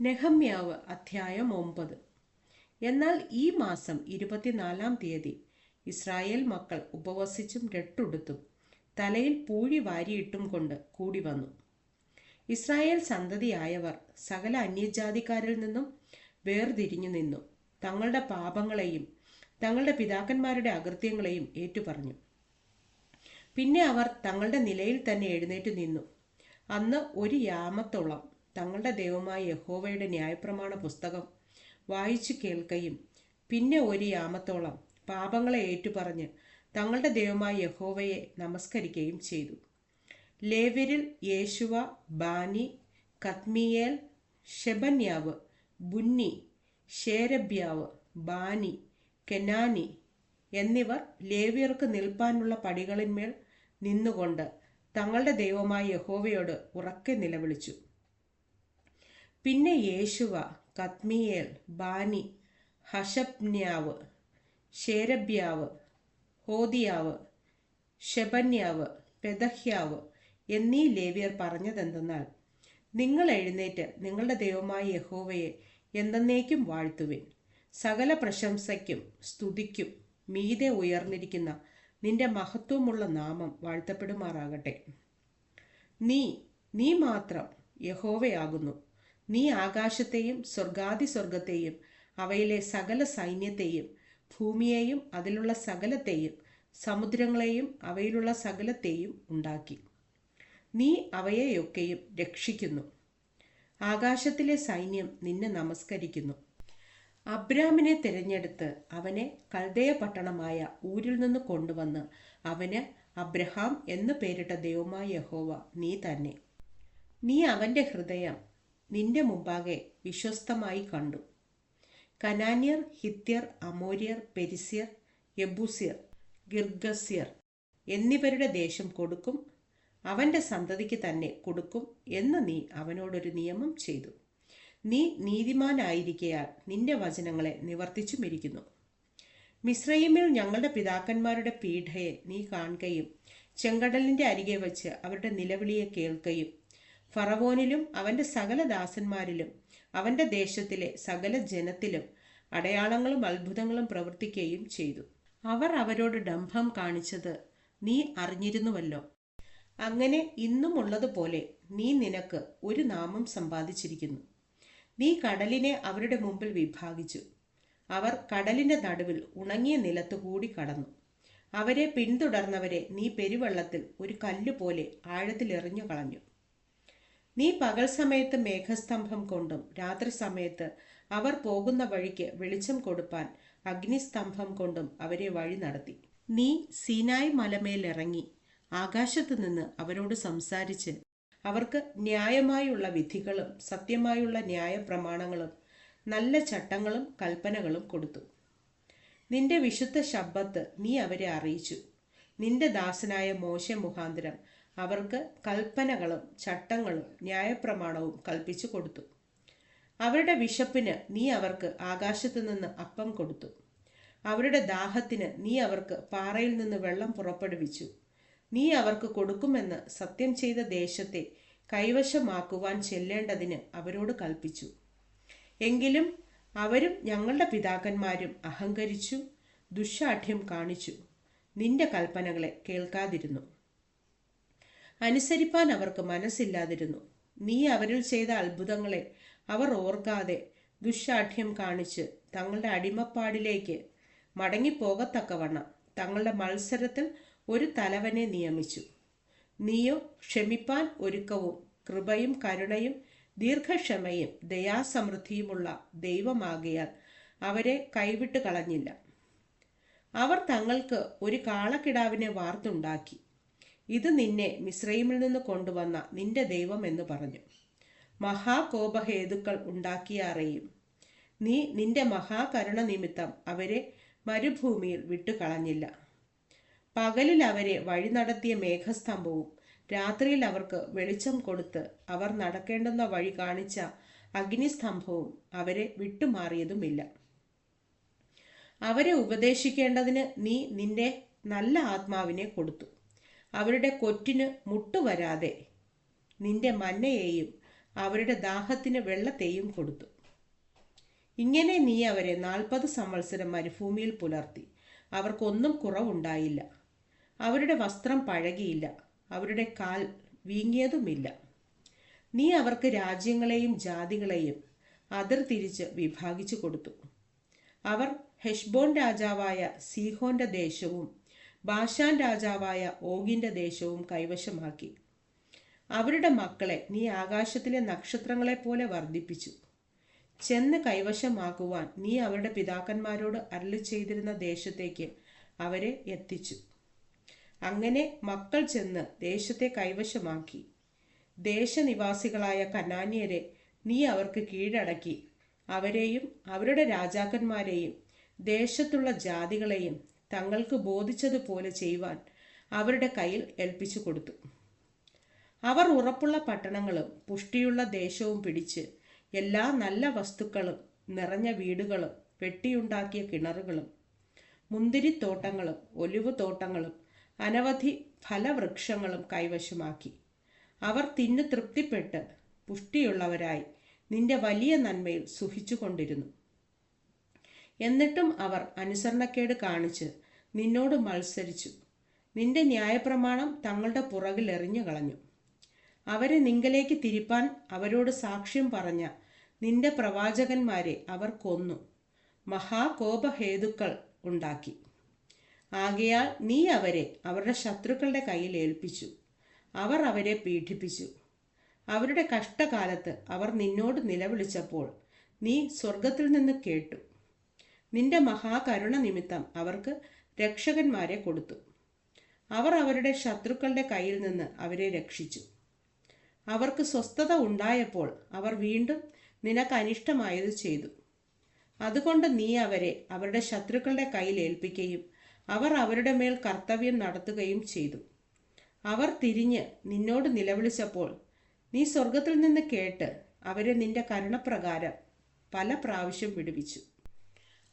നെഹമ്യാവ് അധ്യായം ഒമ്പത്. എന്നാൽ ഈ മാസം ഇരുപത്തിനാലാം തീയതി ഇസ്രായേൽ മക്കൾ ഉപവസിച്ചും രട്ടുടുത്തും തലയിൽ പൂഴി വാരിയിട്ടും കൊണ്ട് കൂടി വന്നു ഇസ്രായേൽ സന്തതിയായവർ സകല അന്യജാതിക്കാരിൽ നിന്നും വേർതിരിഞ്ഞു നിന്നു. തങ്ങളുടെ പാപങ്ങളെയും തങ്ങളുടെ പിതാക്കന്മാരുടെ അകൃത്യങ്ങളെയും ഏറ്റുപറഞ്ഞു. പിന്നെ അവർ തങ്ങളുടെ നിലയിൽ തന്നെ എഴുന്നേറ്റ് നിന്നു. അന്ന് ഒരു യാമത്തോളം തങ്ങളുടെ ദൈവമായ യഹോവയുടെ ന്യായപ്രമാണ പുസ്തകം വായിച്ചു കേൾക്കുകയും പിന്നെ ഒരു യാമത്തോളം പാപങ്ങളെ ഏറ്റുപറഞ്ഞ് തങ്ങളുടെ ദൈവമായ യഹോവയെ നമസ്കരിക്കുകയും ചെയ്തു. ലേവരിൽ യേശുവ ബാനി കത്മിയേൽ ഷെബന്യാവ് ബുന്നി ഷേരബ്യാവ് ബാനി കെനാനി എന്നിവർ ലേവിയർക്ക് നിൽപ്പാനുള്ള പടികളിന്മേൽ നിന്നുകൊണ്ട് തങ്ങളുടെ ദൈവമായ യഹോവയോട് ഉറക്കെ നിലവിളിച്ചു. പിന്നെ യേശുവ കത്മിയേൽ ബാനി ഹഷപ്ന്യാവ് ഷേരബ്യാവ് ഹോദിയാവ് ഷെബന്യാവ് പെദഹ്യാവ് എന്നീ ലേവ്യർ പറഞ്ഞതെന്തെന്നാൽ നിങ്ങൾ എഴുന്നേറ്റ് നിങ്ങളുടെ ദൈവമായ യഹോവയെ എന്തെന്നേക്കും വാഴ്ത്തുവിൻ. സകല പ്രശംസയ്ക്കും സ്തുതിക്കും മീതെ ഉയർന്നിരിക്കുന്ന നിന്റെ മഹത്വമുള്ള നാമം വാഴ്ത്തപ്പെടുമാറാകട്ടെ. നീ നീ മാത്രം യഹോവയാകുന്നു. നീ ആകാശത്തെയും സ്വർഗാദി സ്വർഗത്തെയും അവയിലെ സകല സൈന്യത്തെയും ഭൂമിയെയും അതിലുള്ള സകലത്തെയും സമുദ്രങ്ങളെയും അവയിലുള്ള സകലത്തെയും ഉണ്ടാക്കി. നീ അവയെയൊക്കെയും രക്ഷിക്കുന്നു. ആകാശത്തിലെ സൈന്യം നിന്നെ നമസ്കരിക്കുന്നു. അബ്രാമിനെ തിരഞ്ഞെടുത്ത് അവനെ കൽദയ പട്ടണമായ ഊരിൽ നിന്ന് കൊണ്ടുവന്ന് അവന് അബ്രഹാം എന്ന് പേരിട്ട ദൈവമായ യഹോവ നീ തന്നെ. നീ അവന്റെ ഹൃദയം നിന്റെ മുമ്പാകെ വിശ്വസ്തമായി കണ്ടു. കനാന്യർ ഹിത്യർ അമോര്യർ പെരിസ്യർ യബൂസ്യർ ഗിർഗസ്യർ എന്നിവരുടെ ദേശം കൊടുക്കും. അവന്റെ സന്തതിക്ക് തന്നെ കൊടുക്കും എന്ന് നീ അവനോടൊരു നിയമം ചെയ്തു. നീ നീതിമാനായിരിക്കയാൽ നിന്റെ വചനങ്ങളെ നിവർത്തിച്ചുമിരിക്കുന്നു. മിശ്രയിമിൽ ഞങ്ങളുടെ പിതാക്കന്മാരുടെ പീഠയെ നീ കാണുകയും ചെങ്കടലിന്റെ അരികെ വച്ച് അവരുടെ നിലവിളിയെ കേൾക്കുകയും ഫറവോനിലും അവന്റെ സകല ദാസന്മാരിലും അവന്റെ ദേശത്തിലെ സകല ജനത്തിലും അടയാളങ്ങളും അത്ഭുതങ്ങളും പ്രവർത്തിക്കുകയും ചെയ്തു. അവർ അവരോട് ഡംഭം കാണിച്ചത് നീ അറിഞ്ഞിരുന്നുവല്ലോ. അങ്ങനെ ഇന്നും ഉള്ളതുപോലെ നീ നിനക്ക് ഒരു നാമം സമ്പാദിച്ചിരിക്കുന്നു. നീ കടലിനെ അവരുടെ മുമ്പിൽ വിഭാഗിച്ചു. അവർ കടലിന്റെ നടുവിൽ ഉണങ്ങിയ നിലത്തു കൂടി കടന്നു. അവരെ പിന്തുടർന്നവരെ നീ പെരുവള്ളത്തിൽ ഒരു കല്ലുപോലെ ആഴത്തിൽ എറിഞ്ഞു കളഞ്ഞു നീ പകൽ സമയത്ത് മേഘസ്തംഭം കൊണ്ടും രാത്രി സമയത്ത് അവർ പോകുന്ന വഴിക്ക് വെളിച്ചം കൊടുപ്പാൻ അഗ്നിസ്തംഭം കൊണ്ടും അവരെ വഴി നടത്തി. നീ സീനായ് മലമേലിറങ്ങി ആകാശത്ത് നിന്ന് അവരോട് സംസാരിച്ച് അവർക്ക് ന്യായമായുള്ള വിധികളും സത്യമായുള്ള ന്യായപ്രമാണങ്ങളും നല്ല ചട്ടങ്ങളും കൽപ്പനകളും കൊടുത്തു. നിന്റെ വിശുദ്ധ ശബ്ദത്ത് നീ അവരെ അറിയിച്ചു. നിന്റെ ദാസനായ മോശ മുഖാന്തരം അവർക്ക് കൽപ്പനകളും ചട്ടങ്ങളും ന്യായപ്രമാണവും കൽപ്പിച്ചു കൊടുത്തു. അവരുടെ വിശപ്പിന് നീ അവർക്ക് ആകാശത്തു നിന്ന് അപ്പം കൊടുത്തു. അവരുടെ ദാഹത്തിന് നീ അവർക്ക് പാറയിൽ നിന്ന് വെള്ളം പുറപ്പെടുവിച്ചു. നീ അവർക്ക് കൊടുക്കുമെന്ന് സത്യം ചെയ്ത ദേശത്തെ കൈവശമാക്കുവാൻ ചെല്ലേണ്ടതിന് അവരോട് കൽപ്പിച്ചു. എങ്കിലും അവരും ഞങ്ങളുടെ പിതാക്കന്മാരും അഹങ്കരിച്ചു ദുശാഠ്യം കാണിച്ചു. നിന്റെ കൽപ്പനകളെ കേൾക്കാതിരുന്നു. അനുസരിപ്പാൻ അവർക്ക് മനസ്സില്ലാതിരുന്നു. നീ അവരിൽ ചെയ്ത അത്ഭുതങ്ങളെ അവർ ഓർക്കാതെ ദുശാഠ്യം കാണിച്ച് തങ്ങളുടെ അടിമപ്പാടിലേക്ക് മടങ്ങിപ്പോകത്തക്കവണ്ണം തങ്ങളുടെ മത്സരത്തിൽ ഒരു തലവനെ നിയമിച്ചു. നീയോ ക്ഷമിപ്പാൻ ഒരുക്കവും കൃപയും കരുണയും ദീർഘക്ഷമയും ദയാസമൃദ്ധിയുമുള്ള ദൈവമാകിയാൽ അവരെ കൈവിട്ട് കളഞ്ഞില്ല അവർ തങ്ങൾക്ക് ഒരു കാളക്കിടാവിനെ വാർത്തുണ്ടാക്കി. ഇത് നിന്നെ മിശ്രയിമിൽ നിന്ന് കൊണ്ടുവന്ന നിന്റെ ദൈവം എന്ന് പറഞ്ഞു. മഹാകോപഹേതുക്കൾ ഉണ്ടാക്കിയ അറിയും നീ നിന്റെ മഹാകരുണ നിമിത്തം അവരെ മരുഭൂമിയിൽ വിട്ടുകളഞ്ഞില്ല. പകലിൽ അവരെ വഴി നടത്തിയ മേഘസ്തംഭവും രാത്രിയിൽ അവർക്ക് വെളിച്ചം കൊടുത്ത് അവർ നടക്കേണ്ടുന്ന വഴി കാണിച്ച അഗ്നിസ്തംഭവും അവരെ വിട്ടുമാറിയതുമില്ല. അവരെ ഉപദേശിക്കേണ്ടതിന് നീ നിന്റെ നല്ല ആത്മാവിനെ കൊടുത്തു. അവരുടെ കൊറ്റിന് മുട്ടുവരാതെ നിന്റെ മന്നയെയും അവരുടെ ദാഹത്തിന് വെള്ളത്തെയും കൊടുത്തു. ഇങ്ങനെ നീ അവരെ നാൽപ്പത് സംവത്സരം മരുഭൂമിയിൽ പുലർത്തി. അവർക്കൊന്നും കുറവുണ്ടായില്ല. അവരുടെ വസ്ത്രം പഴകിയില്ല. അവരുടെ കാൽ വീങ്ങിയതുമില്ല. നീ അവർക്ക് രാജ്യങ്ങളെയും ജാതികളെയും അതിർതിരിച്ച് വിഭാഗിച്ചു കൊടുത്തു. അവർ ഹെഷ്ബോൺ രാജാവായ സീഹോന്റെ ദേശവും ബാഷാൻ രാജാവായ ഓഗിന്റെ ദേശവും കൈവശമാക്കി. അവരുടെ മക്കളെ നീ ആകാശത്തിലെ നക്ഷത്രങ്ങളെ പോലെ വർദ്ധിപ്പിച്ചു. ചെന്ന് കൈവശമാക്കുവാൻ നീ അവരുടെ പിതാക്കന്മാരോട് അരളി ചെയ്തിരുന്ന ദേശത്തേക്ക് അവരെ എത്തിച്ചു. അങ്ങനെ മക്കൾ ചെന്ന് ദേശത്തെ കൈവശമാക്കി. ദേശനിവാസികളായ കനാന്യരെ നീ അവർക്ക് കീഴടക്കി. അവരെയും അവരുടെ രാജാക്കന്മാരെയും ദേശത്തുള്ള ജാതികളെയും തങ്ങൾക്ക് ബോധിച്ചതുപോലെ ചെയ്യുവാൻ അവരുടെ കയ്യിൽ ഏൽപ്പിച്ചു കൊടുത്തു. അവർ ഉറപ്പുള്ള പട്ടണങ്ങളും പുഷ്ടിയുള്ള ദേശവും പിടിച്ച് എല്ലാ നല്ല വസ്തുക്കളും നിറഞ്ഞ വീടുകളും വെട്ടിയുണ്ടാക്കിയ കിണറുകളും മുന്തിരിത്തോട്ടങ്ങളും ഒലിവ് തോട്ടങ്ങളും അനവധി ഫലവൃക്ഷങ്ങളും കൈവശമാക്കി. അവർ തിന്നു തൃപ്തിപ്പെട്ട് പുഷ്ടിയുള്ളവരായി നിന്റെ വലിയ നന്മയിൽ സുഖിച്ചുകൊണ്ടിരുന്നു. എന്നിട്ടും അവർ അനുസരണക്കേട് കാണിച്ച് നിന്നോട് മത്സരിച്ചു. നിന്റെ ന്യായപ്രമാണം തങ്ങളുടെ പുറകിൽ എറിഞ്ഞു കളഞ്ഞു. അവരെ നിങ്കലേക്ക് തിരിപ്പാൻ അവരോട് സാക്ഷ്യം പറഞ്ഞ നിന്റെ പ്രവാചകന്മാരെ അവർ കൊന്നു. മഹാകോപഹേതുക്കൾ ഉണ്ടാക്കി. ആകയാൽ നീ അവരെ അവരുടെ ശത്രുക്കളുടെ കയ്യിൽ ഏൽപ്പിച്ചു. അവർ അവരെ പീഡിപ്പിച്ചു. അവരുടെ കഷ്ടകാലത്ത് അവർ നിന്നോട് നിലവിളിച്ചപ്പോൾ നീ സ്വർഗത്തിൽ നിന്ന് കേട്ടു. നിന്റെ മഹാകരുണ നിമിത്തം അവർക്ക് രക്ഷകന്മാരെ കൊടുത്തു. അവർ അവരുടെ ശത്രുക്കളുടെ കയ്യിൽ നിന്ന് അവരെ രക്ഷിച്ചു. അവർക്ക് സ്വസ്ഥത ഉണ്ടായപ്പോൾ അവർ വീണ്ടും നിനക്ക് അനിഷ്ടമായത് ചെയ്തു. അതുകൊണ്ട് നീ അവരെ അവരുടെ ശത്രുക്കളുടെ കയ്യിൽ ഏൽപ്പിക്കുകയും അവർ അവരുടെ മേൽ കർത്തവ്യം നടത്തുകയും ചെയ്തു. അവർ തിരിഞ്ഞ് നിന്നോട് നിലവിളിച്ചപ്പോൾ നീ സ്വർഗത്തിൽ നിന്ന് കേട്ട് അവരെ നിന്റെ കരുണപ്രകാരം പല പ്രാവശ്യം വിടുവിച്ചു.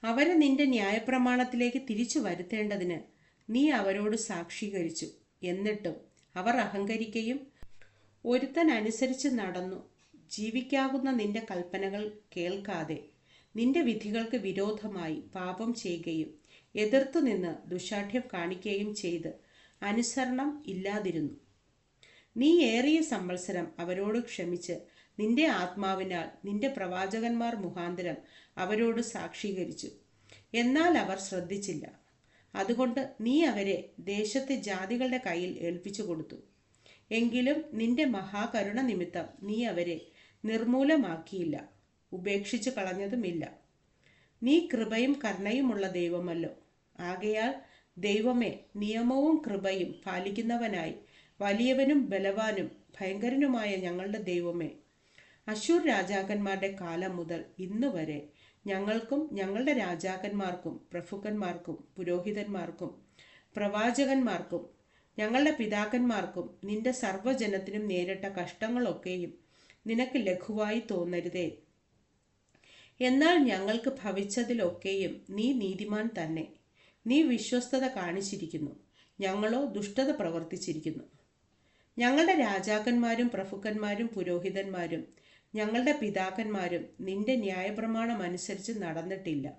അവരെ നിന്റെ ന്യായപ്രമാണത്തിലേക്ക് തിരിച്ചു വരുത്തേണ്ടതിന് നീ അവരോട് സാക്ഷീകരിച്ചു. എന്നിട്ടും അവർ അഹങ്കരിക്കുകയും ഒരുത്തൻ അനുസരിച്ച് നടന്നു. ജീവിക്കാകുന്ന നിന്റെ കൽപ്പനകൾ കേൾക്കാതെ നിന്റെ വിധികൾക്ക് വിരോധമായി പാപം ചെയ്യുകയും എതിർത്തു നിന്ന് ദുശാഠ്യം കാണിക്കുകയും ചെയ്ത് അനുസരണം ഇല്ലാതിരുന്നു. നീ ഏറിയ സംവത്സരം അവരോട് ക്ഷമിച്ച് നിന്റെ ആത്മാവിനാൽ നിന്റെ പ്രവാചകന്മാർ മുഖാന്തരം അവരോട് സാക്ഷീകരിച്ചു. എന്നാൽ അവർ ശ്രദ്ധിച്ചില്ല. അതുകൊണ്ട് നീ അവരെ ദേശത്തെ ജാതികളുടെ കയ്യിൽ ഏൽപ്പിച്ചു കൊടുത്തു. എങ്കിലും നിന്റെ മഹാകരുണ നിമിത്തം നീ അവരെ നിർമൂലമാക്കിയില്ല. ഉപേക്ഷിച്ചു കളഞ്ഞതുമില്ല. നീ കൃപയും കരുണയുമുള്ള ദൈവമല്ലോ. ആകയാൽ ദൈവമേ നിയമവും കൃപയും പാലിക്കുന്നവനായി വലിയവനും ബലവാനും ഭയങ്കരനുമായ ഞങ്ങളുടെ ദൈവമേ അശൂർ രാജാക്കന്മാരുടെ കാലം മുതൽ ഇന്നു വരെ ഞങ്ങൾക്കും ഞങ്ങളുടെ രാജാക്കന്മാർക്കും പ്രഭുക്കന്മാർക്കും പുരോഹിതന്മാർക്കും പ്രവാചകന്മാർക്കും ഞങ്ങളുടെ പിതാക്കന്മാർക്കും നിന്റെ സർവജനത്തിനും നേരിട്ട കഷ്ടങ്ങളൊക്കെയും നിനക്ക് ലഘുവായി തോന്നരുതേ. എന്നാൽ ഞങ്ങൾക്ക് ഭവിച്ചതിലൊക്കെയും നീ നീതിമാൻ തന്നെ. നീ വിശ്വസ്തത കാണിച്ചിരിക്കുന്നു. ഞങ്ങളോ ദുഷ്ടത പ്രവർത്തിച്ചിരിക്കുന്നു. ഞങ്ങളുടെ രാജാക്കന്മാരും പ്രഭുക്കന്മാരും പുരോഹിതന്മാരും ഞങ്ങളുടെ പിതാക്കന്മാരും നിന്റെ ന്യായപ്രമാണം അനുസരിച്ച് നടന്നിട്ടില്ല.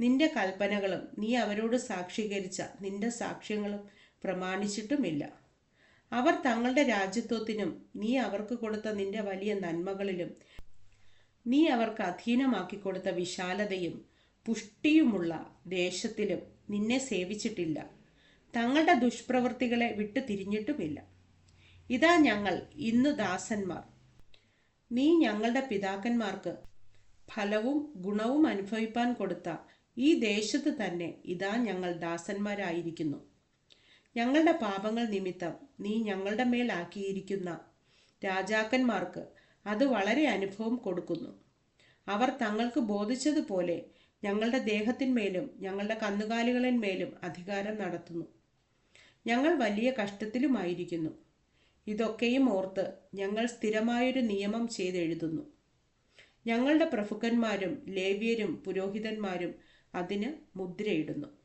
നിന്റെ കൽപ്പനകളും നീ അവരോട് സാക്ഷീകരിച്ച നിന്റെ സാക്ഷ്യങ്ങളും പ്രമാണിച്ചിട്ടുമില്ല. അവർ തങ്ങളുടെ രാജ്യത്വത്തിനും നീ അവർക്ക് കൊടുത്ത നിന്റെ വലിയ നന്മകളിലും നീ അവർക്ക് അധീനമാക്കി കൊടുത്ത വിശാലതയും പുഷ്ടിയുമുള്ള ദേശത്തിലും നിന്നെ സേവിച്ചിട്ടില്ല. തങ്ങളുടെ ദുഷ്പ്രവൃത്തികളെ വിട്ടു തിരിഞ്ഞിട്ടുമില്ല ഇതാ ഞങ്ങൾ ഇന്ന് ദാസന്മാർ. നീ ഞങ്ങളുടെ പിതാക്കന്മാർക്ക് ഫലവും ഗുണവും അനുഭവിപ്പാൻ കൊടുത്ത ഈ ദേശത്ത് തന്നെ ഇതാ ഞങ്ങൾ ദാസന്മാരായിരിക്കുന്നു. ഞങ്ങളുടെ പാപങ്ങൾ നിമിത്തം നീ ഞങ്ങളുടെ മേലാക്കിയിരിക്കുന്ന രാജാക്കന്മാർക്ക് അത് വളരെ അനുഭവം കൊടുക്കുന്നു. അവർ തങ്ങൾക്ക് ബോധിച്ചതുപോലെ ഞങ്ങളുടെ ദേഹത്തിന്മേലും ഞങ്ങളുടെ കന്നുകാലികളിന്മേലും അധികാരം നടത്തുന്നു. ഞങ്ങൾ വലിയ കഷ്ടത്തിലുമായിരിക്കുന്നു. ഇതൊക്കെയും ഓർത്ത് ഞങ്ങൾ സ്ഥിരമായൊരു നിയമം ചെയ്തെഴുതുന്നു. ഞങ്ങളുടെ പ്രഭുക്കന്മാരും ലേവ്യരും പുരോഹിതന്മാരും അതിന് മുദ്രയിടുന്നു.